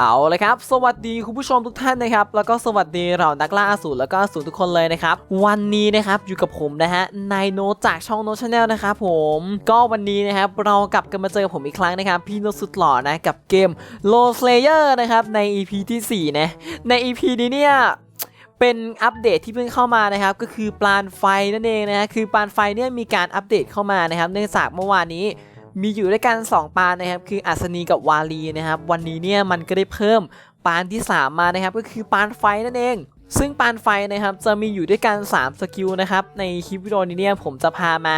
เอาเลยครับ สวัสดีคุณผู้ชมทุกท่านนะครับ แล้วก็สวัสดีเรานักล่าอสูรแล้วก็อสูรทุกคนเลยนะครับ วันนี้นะครับอยู่กับผมนะฮะนายโนจากช่องโนชาแนลนะครับผม ก็วันนี้นะครับเรากลับกันมาเจอผมอีกครั้งนะครับ พี่โนสุดหล่อนะกับเกม l o Slayer นะครับใน EP ที่4นะใน EP นี้เนี่ยเป็นอัปเดตที่เพิ่งเข้ามานะครับ ก็คือปลานไฟนั่นเองนะฮะคือปลานไฟเนี่ยมีการอัปเดตเข้ามานะครับ เนื่องจากเมื่อวานนี้ มีอยู่ด้วยกัน 2 ปานนะครับ คืออัศนีกับวาลีนะครับ วันนี้เนี่ยมันก็ได้เพิ่มปานที่ 3 มานะครับ ก็คือปานไฟนั่นเอง ซึ่งปานไฟนะครับจะมีอยู่ด้วยกัน 3 สกิลนะครับ ในคลิปวิดีโอนี้เนี่ยผมจะพามา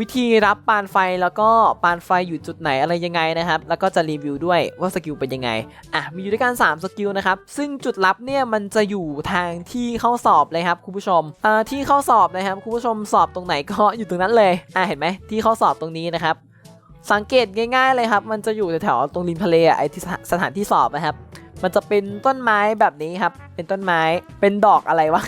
วิธีรับปานไฟแล้วก็ปานไฟอยู่จุดไหนอะไรยังไงนะครับ แล้วก็จะรีวิวด้วยว่าสกิลเป็นยังไงอะมีอยู่ด้วยกัน3สกิลนะครับซึ่งจุดลับเนี่ยมันจะอยู่ทางที่เข้าสอบเลยครับคุณผู้ชมอ่าที่เข้าสอบนะครับคุณผู้ชมสอบตรงไหนก็อยู่ตรงนั้นเลยอะเห็นไหมที่เข้าสอบตรงนี้นะครับ สังเกตง่าย ๆ เลยครับ มันจะอยู่แถวๆตรงริมทะเลอะไอที่สถานที่สอบนะครับ มันจะเป็นต้นไม้แบบนี้ครับ เป็นต้นไม้ เป็นดอกอะไรวะ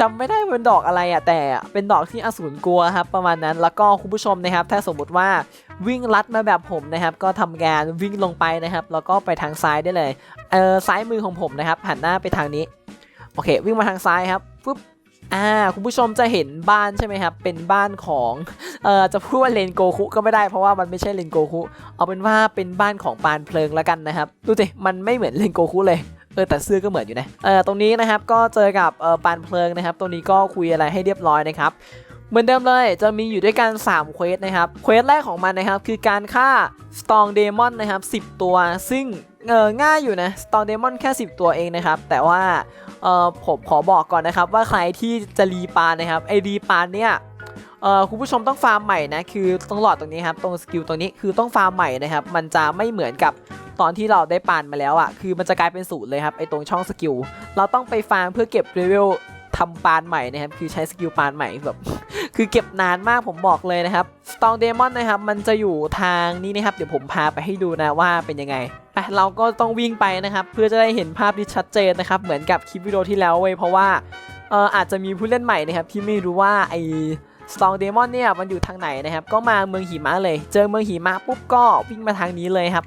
จำไม่ได้เป็นดอกอะไรอะแต่เป็นดอกที่อสูรกลัวครับ ประมาณนั้นแล้วก็คุณผู้ชมนะครับ ถ้าสมมุติว่าวิ่งลัดมาแบบผมนะครับ ก็ทำงานวิ่งลงไปนะครับ แล้วก็ไปทางซ้ายได้เลยเออซ้ายมือของผมนะครับหันหน้าไปทางนี้โอเค วิ่งมาทางซ้ายครับปุ๊บ อ่าคุณผู้ชมจะเห็นบ้านใช่ไหมครับ เป็นบ้านของเอ่อจะพูดว่าเลนโกคุก็ไม่ได้เพราะว่ามันไม่ใช่เลนโกคุเอาเป็นว่าเป็นบ้านของปานเพลิงแล้วกันนะครับ ดูสิมันไม่เหมือนเลนโกคุเลยเออแต่เสื้อก็เหมือนอยู่นะเออตรงนี้นะครับก็เจอกับเออปานเพลิงนะครับตรงนี้ก็คุยอะไรให้เรียบร้อยนะครับเหมือนเดิมเลยจะมีอยู่ด้วยกัน3เควสนะครับเควสแรกของมันนะครับคือการฆ่า Storm Demon นะครับ10 ตัว ซึ่งเออง่ายอยู่นะ Storm Demon แค่ 10 ตัวเองนะครับแต่ว่า เอ่อผมขอบอกก่อนนะครับว่าใครที่จะรีปานนะครับไอรีปานเนี่ยเอ่อคุณผู้ชมต้องฟาร์มใหม่นะคือตรงหลอดตรงนี้ครับตรงสกิลตรงนี้คือต้องฟาร์มใหม่นะครับมันจะไม่เหมือนกับตอนที่เราได้ปานมาแล้วอะ่ะคือมันจะกลายเป็นศูนย์เลยครับไอตรงช่องสกิลเราต้องไปฟาร์มเพื่อเก็บเลเวล ทำปานใหม่นะครับ คือใช้สกิลปานใหม่แบบคือเก็บนานมากผมบอกเลยนะครับ Storm Demon นะครับ มันจะอยู่ทางนี้นะครับ เดี๋ยวผมพาไปให้ดูนะว่าเป็นยังไงไปเราก็ต้องวิ่งไปนะครับ เพื่อจะได้เห็นภาพที่ชัดเจนนะครับ เหมือนกับคลิปวิดีโอที่แล้วเว้ยเพราะว่าเอออาจจะมีผู้เล่นใหม่นะครับ ที่ไม่รู้ว่าไอ Storm Demon เนี่ยมันอยู่ทางไหนนะครับ ก็มาเมืองหิมะเลย เจอเมืองหิมะปุ๊บก็วิ่งมาทางนี้เลยครับ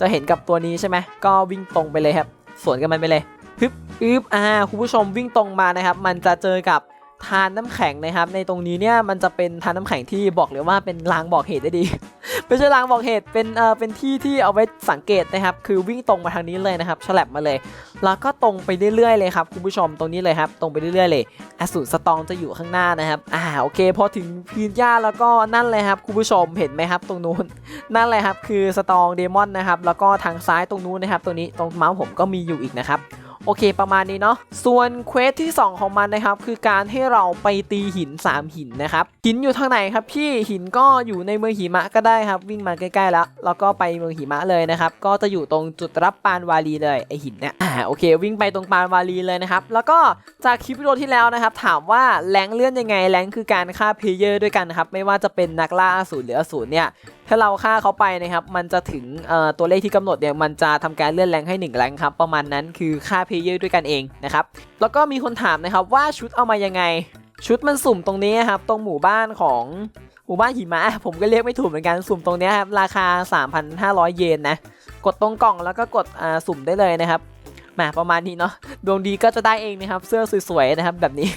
จะเห็นกับตัวนี้ใช่ไหมก็วิ่งตรงไปเลยครับ สวนกันมันไปเลยฮึบ อึบอ่าคุณผู้ชมวิ่งตรงมานะครับ มันจะเจอกับทานน้ำแข็งนะครับ ในตรงนี้เนี่ยมันจะเป็นทานน้ำแข็งที่บอกเลยว่าเป็นรางบอกเหตุได้ดี ไม่ใช่รางบอกเหตุเป็นเอ่อเป็นที่ที่เอาไว้สังเกตนะครับ คือวิ่งตรงมาทางนี้เลยนะครับฉลับมาเลย แล้วก็ตรงไปเรื่อยๆเลยครับคุณผู้ชมตรงนี้เลยครับ ตรงไปเรื่อยๆเลยอสูรสตองจะอยู่ข้างหน้านะครับอ่าโอเคพอถึงพื้นหญ้าแล้วก็นั่นเลยครับคุณผู้ชมเห็นไหมครับ ตรงนู้นนั่นเลยครับคือสตองเดมอนนะครับแล้วก็ทางซ้ายตรงนู้นนะครับตรงนี้ตรงเมาส์ผมก็มีอยู่อีกนะครับ โอเคประมาณนี้เนาะส่วนเควสที่ 2 ของมันนะครับ คือการให้เราไปตีหิน 3 หินนะครับ หินอยู่ทางไหนครับพี่หินก็อยู่ในเมืองหิมะก็ได้ครับ วิ่งมาใกล้ๆแล้วแล้วก็ไปเมืองหิมะเลยนะครับ ก็จะอยู่ตรงจุดรับปานวาลีเลยไอหินเนี่ยอ่าโอเค วิ่งไปตรงปานวาลีเลยนะครับ แล้วก็จากคลิปวิดีโอที่แล้วนะครับ ถามว่าแรงเลื่อนยังไงแรงคือการฆ่าเพลเยอร์ด้วยกันนะครับไม่ว่าจะเป็นนักล่าอสูรหรืออสูรเนี่ย ถ้าเราฆ่าเขาไปนะครับ มันจะถึงตัวเลขที่กำหนดเนี่ยมันจะทำการเลื่อนแรงให้ 1 แรงครับ ประมาณนั้นคือค่าเพลเยอร์ด้วยกันเองนะครับ แล้วก็มีคนถามนะครับว่าชุดเอามายังไง ชุดมันสุ่มตรงนี้ครับ ตรงหมู่บ้านของหมู่บ้านหิมะ ผมก็เรียกไม่ถูกเหมือนกันสุ่มตรงนี้ครับราคา 3,500 เยนนะ กดตรงกล่องแล้วก็กดสุ่มได้เลยนะครับ มาประมาณนี้เนาะดวงดีก็จะได้เองนะครับเสื้อสวยๆนะครับแบบนี้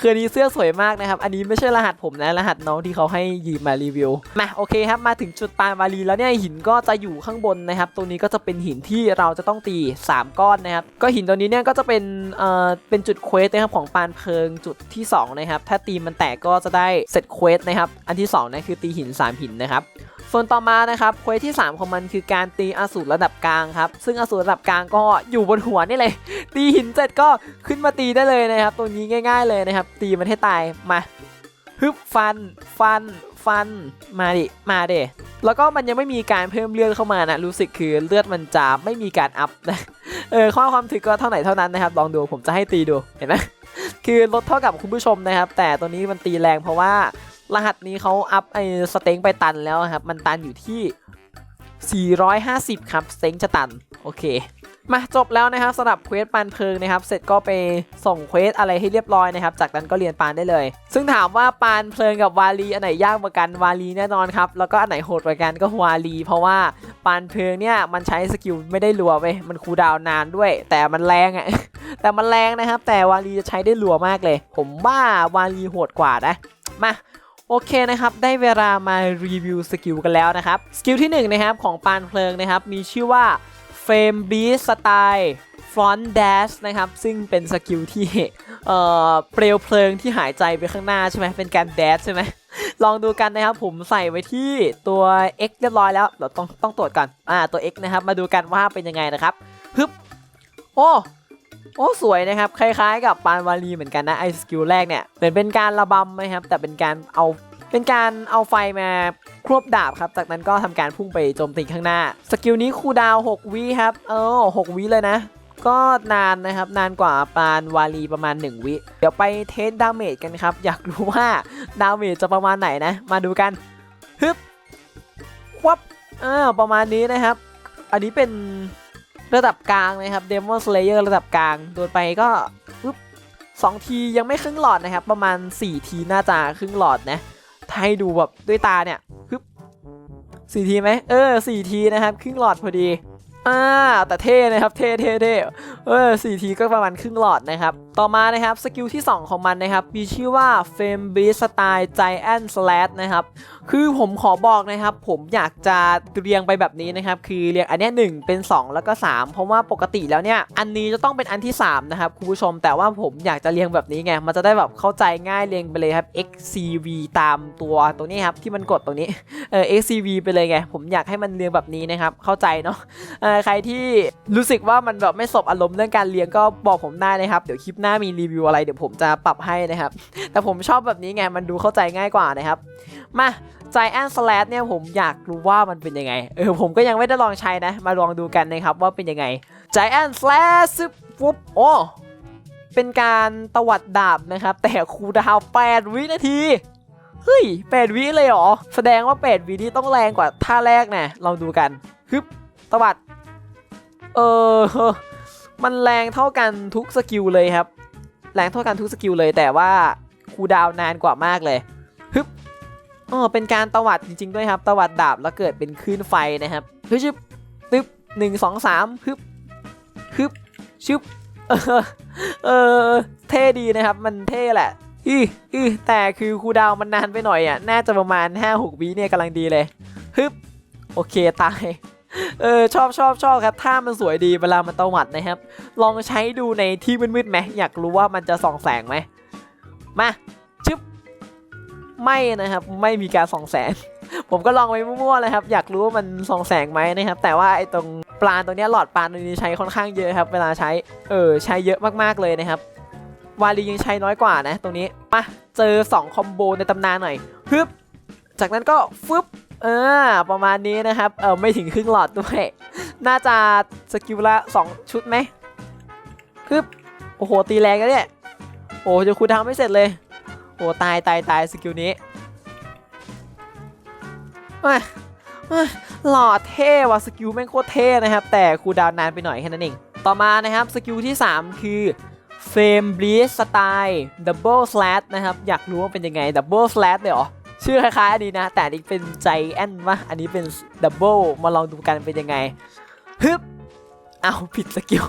คือนี้เสื้อสวยมากนะครับ อันนี้ไม่ใช่รหัสผมนะรหัสน้องที่เขาให้ยืมมารีวิวมาโอเคครับมาถึงจุดปานวาลีแล้วเนี่ยหินก็จะอยู่ข้างบนนะครับตรงนี้ก็จะเป็นหินที่เราจะต้องตี 3 ก้อนนะครับก็หินตัวนี้เนี่ยก็จะเป็นเอ่อเป็นจุดเควสนะครับของปานเพลิงจุดที่สองนะครับถ้าตีมันแตกก็จะได้เสร็จเควสนะครับอันที่สองนะคือตีหิน 3 หินนะครับ ส่วนต่อมานะครับเควสที่ 3 ของมันคือการตีอสูรระดับกลางครับซึ่งอสูรระดับกลางก็อยู่บนหัวนี่เลยตีหินเสร็จก็ขึ้นมาตีได้เลยนะครับตรงนี้ง่าย ๆ เลยนะครับ ตีมันให้ตายมาฮึบฟันฟันฟันมาดิมาเดแล้วก็มันยังไม่มีการเพิ่มเลือดเข้ามานะรู้สึกคือเลือดมันจะไม่มีการอัพนะเออข้อความถึกก็เท่าไหร่เท่านั้นนะครับลองดูผมจะให้ตีดูเห็นไหมคือลดเท่ากับคุณผู้ชมนะครับ แต่ตัวนี้มันตีแรงเพราะว่า รหัสนี้เขาอัพไอ้สเต็งไปตันแล้วครับ มันตันอยู่ที่ 450 ครับ สเต็งจะตัน โอเค มาจบแล้วนะครับสำหรับเควสปานเพลิงนะครับ เสร็จก็ไปส่งเควสอะไรให้เรียบร้อยนะครับ จากนั้นก็เรียนปานได้เลย ซึ่งถามว่าปานเพลิงกับวาลีอันไหนยากกว่ากันวาลีแน่นอนครับ แล้วก็อันไหนโหดกว่ากันก็วาลี เพราะว่าปานเพลิงเนี่ยมันใช้สกิลไม่ได้รัวไปมันคูดาวน์นานด้วย แต่มันแรงอะแต่มันแรงนะครับ แต่วาลีจะใช้ได้รัวมากเลย ผมว่าวาลีโหดกว่านะ มา โอเคนะครับ ได้เวลามารีวิวสกิลกันแล้วนะครับ สกิลที่หนึ่งนะครับของปานเพลิงนะครับ มีชื่อว่าเฟรมบีสไตล์ฟรอนต์แดชนะครับ ซึ่งเป็นสกิลที่เอ่อเปลวเพลิงที่หายใจไปข้างหน้าใช่ไหมเป็นการแดชใช่ไหมลองดูกันนะครับผมใส่ไว้ที่ตัว X เรียบร้อยแล้วเดี๋ยวต้องต้องตรวจก่อนอ่าตัว X นะครับ มาดูกันว่าเป็นยังไงนะครับฮึบโอ้ โอ้สวยนะครับ คล้ายๆ กับปานวาลีเหมือนกันนะไอสกิลแรกเนี่ยเหมือนเป็นการระบำนะครับ แต่เป็นการเอาเป็นการเอาไฟมาควบดาบครับ จากนั้นก็ทำการพุ่งไปโจมตีข้างหน้า สกิลนี้คูดาว 6วิครับ เออ6วิเลยนะ ก็นานนะครับ นานกว่าปานวาลีประมาณ 1 วิ เดี๋ยวไปเทสดาเมจกันครับ อยากรู้ว่าดาเมจจะประมาณไหนนะ มาดูกันฮึบวับอ่าประมาณนี้นะครับ อันนี้เป็น ระดับกลางนะครับ Demon Slayer ระดับกลาง โดนไปก็ปึ๊บสองทียังไม่ครึ่งหลอดนะครับ ประมาณ 4 ทีน่าจะครึ่งหลอดนะถ้าให้ดูแบบด้วยตาเนี่ยฮึบสี่ทีไหมเออสี่ทีนะครับ ครึ่งหลอดพอดี อ่าแต่เท่นะครับเท่เท่เท่เออสี่ทีก็ประมาณครึ่งหลอดนะครับ ต่อมานะครับสกิลที่ 2 ของมันนะครับ มีชื่อว่า f a m e b e a s t y l e Giant Slash นะครับ คือผมขอบอกนะครับ ผมอยากจะเรียงไปแบบนี้นะครับ คือเรียงอันนี้ยหนึ่งเป็น 2 แล้วก็ 3 เพราะว่าปกติแล้วเนี่ย อันนี้จะต้องเป็นอันที่ 3 นะครับ คุณผู้ชมแต่ว่าผมอยากจะเรียงแบบนี้ไง มันจะได้แบบเข้าใจง่ายเรียงไปเลยครับ XCV ตามตัวตรงนี้ครับที่มันกดตรงนี้เออ XCV ไปเลยไงผมอยากให้มันเรียงแบบนี้นะครับเข้าใจเนาะเออใครที่รู้สึกว่ามันแบบไม่สบอารมณ์เรื่องการเลี้ยงก็บอกผมได้นะครับ เดี๋ยวคลิปหน้ามีรีวิวอะไรเดี๋ยวผมจะปรับให้นะครับ แต่ผมชอบแบบนี้ไงมันดูเข้าใจง่ายกว่านะครับ มา Giant Slash เนี่ยผมอยากรู้ว่ามันเป็นยังไง เออผมก็ยังไม่ได้ลองใช้นะ มาลองดูกันนะครับว่าเป็นยังไง Giant Slash ซึบปุ๊บโอ้เป็นการตวัดดาบนะครับ แต่คูดาวน์8วินาทีเฮ้ย8วิเลยเหรอ แสดงว่า8วินี่ต้องแรงกว่าท่าแรกนะลองดูกันฮึบตวัด เออ มันแรงเท่ากันทุกสกิลเลยครับ แรงเท่ากันทุกสกิลเลยแต่ว่าคูดาวนานกว่ามากเลยฮึบอ๋อเป็นการตวัดจริงๆด้วยครับ ตวัดดาบแล้วเกิดเป็นคลื่นไฟนะครับฮึบชึบตึ๊บหนึ่งสองสามฮึบฮึบชึบเออเออเท่ดีนะครับ มันเท่แหละอืออือแต่คือคูดาวมันนานไปหน่อยอะ น่าจะประมาณ5-6วิเนี่ยกำลังดีเลยฮึบโอเคตาย เออชอบชอบชอบครับท่ามันสวยดีเวลามันตวัดนะครับ ลองใช้ดูในที่มืดๆไหมอยากรู้ว่ามันจะส่องแสงไหมมาชึบไม่นะครับ ไม่มีการส่องแสง ผมก็ลองไปมั่วๆเลยครับ อยากรู้ว่ามันส่องแสงไหมนะครับ แต่ว่าไอ้ตรงปลาตัวนี้หลอดปลาตัวนี้ใช้ค่อนข้างเยอะครับ เวลาใช้เออใช้เยอะมากๆเลยนะครับวาลียังใช้น้อยกว่านะ ตรงนี้มาเจอ 2 คอมโบในตำนานหน่อยฮึบจากนั้นก็ฟึบ เออ ประมาณนี้นะครับ เออไม่ถึงครึ่งหลอดด้วย น่าจะสกิลละ2 ชุดไหมฮึบโอ้โห ตีแรงแล้วเนี่ย โอ้จะคูลดาวน์ไม่เสร็จเลย โอ้ตายตายตายสกิลนี้เอ้ยเอ้ยหล่อเท่ว่ะสกิลแม่งโคตรเท่นะครับ แต่คูดาวนานไปหน่อยแค่นั้นเอง ต่อมานะครับสกิลที่ 3 คือเฟมบลีสสไตล์ดับเบิลสแลชนะครับ อยากรู้ว่าเป็นยังไงดับเบิลสแลชเลยเหรอ ชื่อคล้ายๆอันนี้นะ แต่อันนี้เป็นใจแอนวะอันนี้เป็นดับเบิลมาลองดูกันเป็นยังไงฮึบเอาผิดสกิล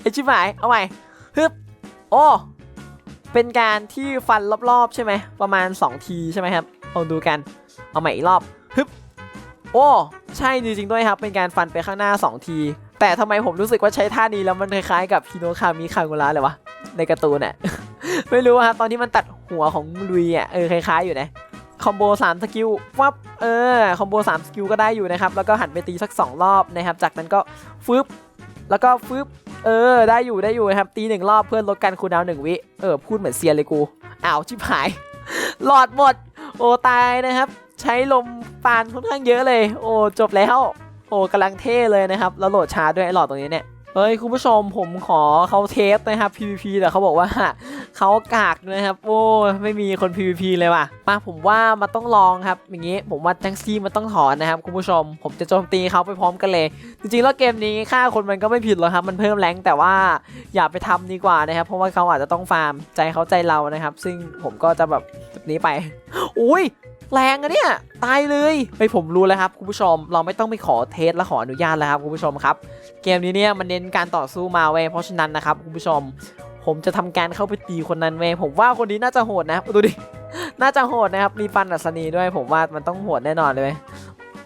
ไอชิบหายเอาใหม่ฮึบโอ้เป็นการที่ฟันรอบๆใช่ไหมประมาณ 2 ทีใช่ไหมครับลองดูกันเอาใหม่อีกรอบฮึบโอ้ใช่จริงๆด้วยครับ เป็นการฟันไปข้างหน้า 2 ที แต่ทำไมผมรู้สึกว่าใช้ท่านี้แล้วมันคล้ายๆกับฮิโนคามิคากุระเลยวะในการ์ตูนเนี่ยไม่รู้ครับตอนที่มันตัดหัวของลุยอะเออคล้ายๆอยู่นะ คอมโบ3สกิลวับเออคอมโบ3สกิลก็ได้อยู่นะครับ แล้วก็หันไปตีสัก 2 รอบนะครับ จากนั้นก็ฟึบแล้วก็ฟึบเออ ได้อยู่ได้อยู่นะครับ ตีหนึ่งรอบเพื่อลดการคูลดาวน์หนึ่งวิ เออ พูดเหมือนเซียนเลยกูอ้าวชิบหาย หลอดหมด โอ้ตายนะครับ ใช้ลมปานค่อนข้างเยอะเลย โอ้จบแล้ว โอ้กำลังเท่เลยนะครับ แล้วโหลดช้าด้วยไอ้หลอดตรงนี้เนี่ย เฮ้ยคุณผู้ชมผมขอเขาเทสนะครับ PVP แต่เขาบอกว่าเขากากนะครับโอ้ไม่มีคน PVP เลยว่ะมาผมว่ามันต้องลองครับอย่างงี้ผมว่าแท็กซี่มันต้องถอนนะครับคุณผู้ชม ผมจะโจมตีเขาไปพร้อมกันเลย จริงๆแล้วเกมนี้ฆ่าคนมันก็ไม่ผิดหรอกครับ มันเพิ่มแรงแต่ว่าอย่าไปทำดีกว่านะครับ เพราะว่าเขาอาจจะต้องฟาร์มใจเขาใจเรานะครับ ซึ่งผมก็จะแบบแบบนี้ไปอุ้ย แรงอะเนี่ยตายเลยไปผมรู้แล้วครับคุณผู้ชม เราไม่ต้องไปขอเทสและขออนุญาตแล้วครับคุณผู้ชมครับ เกมนี้เนี่ยมันเน้นการต่อสู้มาเว้ยเพราะฉะนั้นนะครับคุณผู้ชม ผมจะทำการเข้าไปตีคนนั้นเว้ยผมว่าคนนี้น่าจะโหดนะดูดิน่าจะโหดนะครับมีฟันอัศนีด้วย ผมว่ามันต้องโหดแน่นอนเลยเว้ย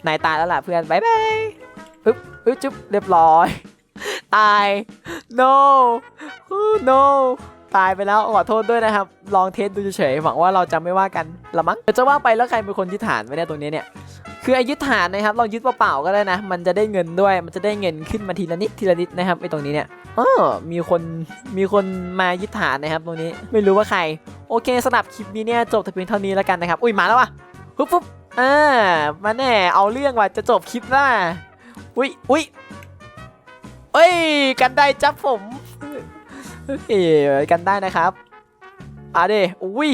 นายตายแล้วล่ะเพื่อนบายบายปึ๊บปึ๊บจุ๊บเรียบร้อย ตาย no no ตายไปแล้วขอโทษด้วยนะครับ ลองเทสดูเฉยหวังว่าเราจะไม่ว่ากันละมั้งเดี๋ยวจะว่าไปแล้วใครเป็นคนยึดฐานไว้เนี่ยตรงนี้เนี่ยคือไอ้ยึดฐานนะครับลองยึดเปล่าๆก็ได้นะ มันจะได้เงินด้วย มันจะได้เงินขึ้นมาทีละนิดทีละนิดนะครับไอ้ตรงนี้เนี่ยเออมีคนมีคนมายึดฐานนะครับ ตรงนี้ไม่รู้ว่าใคร โอเคสำหรับคลิปนี้เนี่ยจบแต่เพียงเท่านี้แล้วกันนะครับ อุ้ยมาแล้วว่ะปุ๊บปุ๊บอ่ามาแน่เอาเรื่องว่ะจะจบคลิปแล้วว่ะอุ้ยอุ้ยเอ้ยกันได้จับผม เอ้ยกันได้นะครับอะเดอุ้ย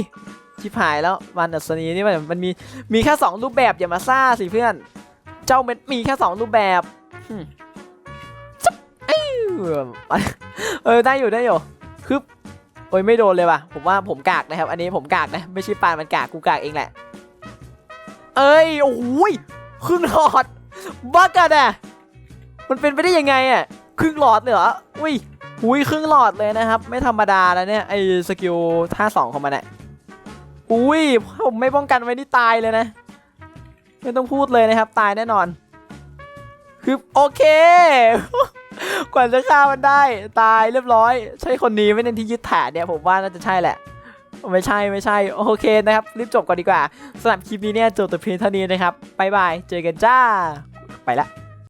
ชิบหายแล้วมันอัศนีนี่มันมันมีมีแค่2รูปแบบอย่ามาซ่าสิเพื่อน เจ้าเม็ดมีแค่2รูปแบบเอ้ยเออได้อยู่ได้อยู่คือโอ้ยไม่โดนเลยว่ะผมว่าผมกากนะครับ อันนี้ผมกากนะ ไม่ใช่ปานมันกากกูกากเองแหละ เอ้ยโอ้ยครึ่งหลอดบ้ากันอะมันเป็นไปได้ยังไงอะครึ่งหลอดเลยเหรออุ้ย อุ้ยครึ่งหลอดเลยนะครับ ไม่ธรรมดาแล้วเนี่ยไอ้สกิลท่าสองของมันเนี่ยอุ้ยผมไม่ป้องกันไว้นี่ตายเลยนะ ไม่ต้องพูดเลยนะครับ ตายแน่นอน คือโอเค กว่าจะฆ่ามันได้ ตายเรียบร้อย ใช่คนนี้ไม่เน้นที่ยึดฐานเนี่ยผมว่าน่าจะใช่แหละไม่ใช่ไม่ใช่ โอเคนะครับ รีบจบก่อนดีกว่าสำหรับคลิปนี้เนี่ยจบแต่เพียงเท่านี้นะครับบายบาย เจอกันจ้า ไปละ